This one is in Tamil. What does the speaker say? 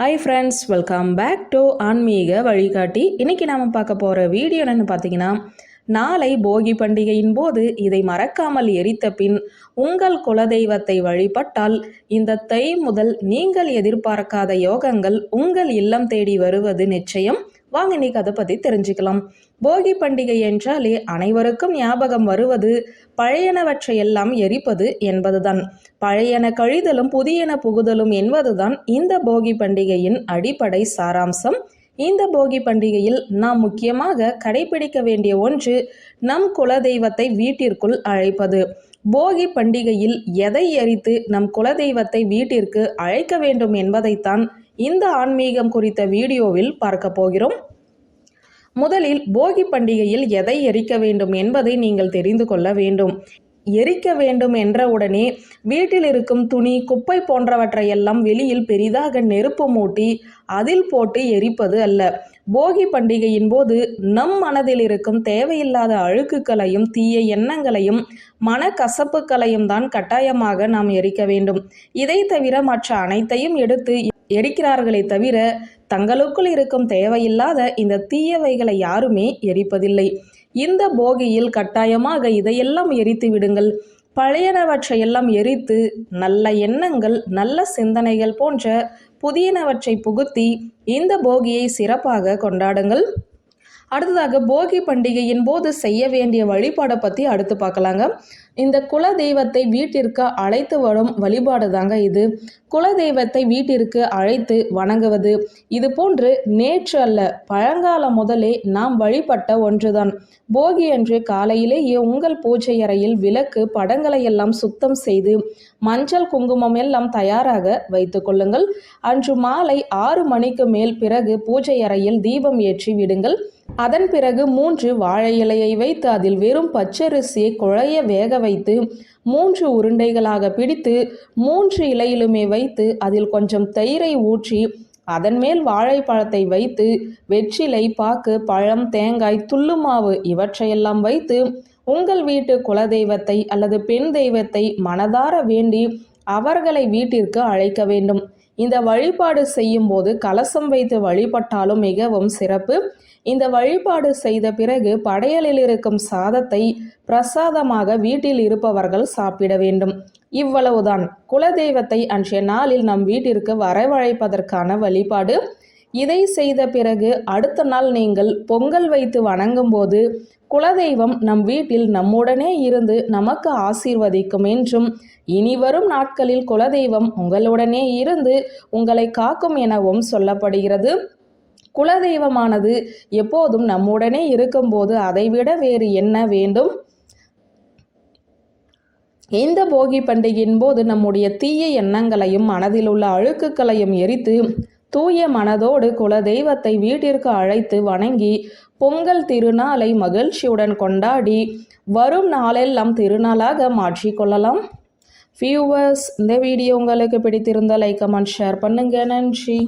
Hi friends welcome back to ஆன்மீக வழிகாட்டி. இன்னைக்கு நாம் பார்க்க போகிற வீடியோ என்னென்னு பார்த்தீங்கன்னா நாளை போகி பண்டிகையின் போது இதை மறக்காமல் எரித்த பின் உங்கள் குலதெய்வத்தை வழிபட்டால் இந்த தை முதல் நீங்கள் எதிர்பார்க்காத யோகங்கள் உங்கள் இல்லம் தேடி வருவது நிச்சயம். வாங்க இன்னைக்கு அதை பற்றி தெரிஞ்சுக்கலாம். போகி பண்டிகை என்றாலே அனைவருக்கும் ஞாபகம் வருவது பழையனவற்றை எல்லாம் எரிப்பது என்பதுதான். பழையன கழிதலும் புதியன புகுதலும் என்பதுதான் இந்த போகி பண்டிகையின் அடிப்படை சாராம்சம். இந்த போகி பண்டிகையில் நாம் முக்கியமாக கடைபிடிக்க வேண்டிய ஒன்று நம் குலதெய்வத்தை வீட்டிற்குள் அழைப்பது. போகி பண்டிகையில் எதை எரித்து நம் குலதெய்வத்தை வீட்டிற்கு அழைக்க வேண்டும் என்பதைத்தான் இந்த ஆன்மீகம் குறித்த வீடியோவில் பார்க்க போகிறோம். முதலில் போகி பண்டிகையில் எதை எரிக்க வேண்டும் என்பதை நீங்கள் தெரிந்து கொள்ள வேண்டும். எரிக்க வேண்டும் என்ற உடனே வீட்டில் இருக்கும் துணி குப்பை போன்றவற்றையெல்லாம் வெளியில் பெரிதாக நெருப்பு மூட்டி அதில் போட்டு எரிப்பது அல்ல. போகி பண்டிகையின் போது நம் மனதில் இருக்கும் தேவையில்லாத அழுக்குகளையும் தீய எண்ணங்களையும் மனக்கசப்புகளையும் தான் கட்டாயமாக நாம் எரிக்க வேண்டும். இதை தவிர மற்ற அனைத்தையும் எடுத்து எரிக்கிறார்களே தவிர தங்களுக்குள் இருக்கும் தேவையில்லாத இந்த தீயவைகளை யாருமே எரிப்பதில்லை. இந்த போகியில் கட்டாயமாக இதையெல்லாம் எரித்து விடுங்கள். பழையனவற்றையெல்லாம் எரித்து நல்ல எண்ணங்கள் நல்ல சிந்தனைகள் போன்ற புதியனவற்றை புகுத்தி இந்த போகியை சிறப்பாக கொண்டாடுங்கள். அடுத்ததாக போகி பண்டிகையின் போது செய்ய வேண்டிய வழிபாடை பற்றி அடுத்து பார்க்கலாங்க. இந்த குல தெய்வத்தை வீட்டிற்கு அழைத்து வரும் வழிபாடு தாங்க இது. குல தெய்வத்தை வீட்டிற்கு அழைத்து வணங்குவது. இது போன்று நேற்று அல்ல பழங்காலம் முதலே நாம் வழிபட்ட ஒன்றுதான். போகி அன்று காலையிலேயே உங்கள் பூஜை அறையில் விளக்கு படங்களை எல்லாம் சுத்தம் செய்து மஞ்சள் குங்குமம் எல்லாம் தயாராக வைத்துக் கொள்ளுங்கள். அன்று மாலை ஆறு மணிக்கு மேல் பிறகு பூஜை அறையில் தீபம் ஏற்றி விடுங்கள். அதன் பிறகு மூன்று வாழை இலையை வைத்து அதில் வெறும் பச்சரிசியை குழைய வேக வைத்து மூன்று உருண்டைகளாக பிடித்து மூன்று இலையிலுமே வைத்து அதில் கொஞ்சம் தயிரை ஊற்றி அதன் மேல் வாழைப்பழத்தை வைத்து வெற்றிலை பாக்கு பழம் தேங்காய் துள்ளுமாவு இவற்றையெல்லாம் வைத்து உங்கள் வீட்டு குலதெய்வத்தை அல்லது பெண் தெய்வத்தை மனதார வேண்டி அவர்களை வீட்டிற்கு அழைக்க வேண்டும். இந்த வழிபாடு செய்யும்போது கலசம் வைத்து வழிபட்டாலும் மிகவும் சிறப்பு. இந்த வழிபாடு செய்த பிறகு படையலில் இருக்கும் சாதத்தை பிரசாதமாக வீட்டில் இருப்பவர்கள் சாப்பிட வேண்டும். இவ்வளவுதான். குலதெய்வத்தை அன்றைய நாளில் நம் வீட்டிற்கு வரவழைப்பதற்கான வழிபாடு. இதை செய்த பிறகு அடுத்த நாள் நீங்கள் பொங்கல் வைத்து வணங்கும் போது குலதெய்வம் நம் வீட்டில் நம்முடனே இருந்து நமக்கு ஆசீர்வதிக்கும் என்றும் இனி வரும் நாட்களில் குலதெய்வம் உங்களுடனே இருந்து உங்களை காக்கும் எனவும் சொல்லப்படுகிறது. குலதெய்வமானது எப்போதும் நம்முடனே இருக்கும்போது அதைவிட வேறு என்ன வேண்டும்? இந்த போகி பண்டிகையின் போது நம்முடைய தீய எண்ணங்களையும் மனதில் உள்ள அழுக்குகளையும் எரித்து தூய மனதோடு குலதெய்வத்தை வீட்டிற்கு அழைத்து வணங்கி பொங்கல் திருநாளை மகிழ்ச்சியுடன் கொண்டாடி வரும் நாளெல்லாம் திருநாளாக மாற்றிக்கொள்ளலாம் வியூவர்ஸ் இந்த வீடியோ உங்களுக்கு பிடித்திருந்தால் லைக் கமெண்ட் ஷேர் பண்ணுங்க. நன்றி.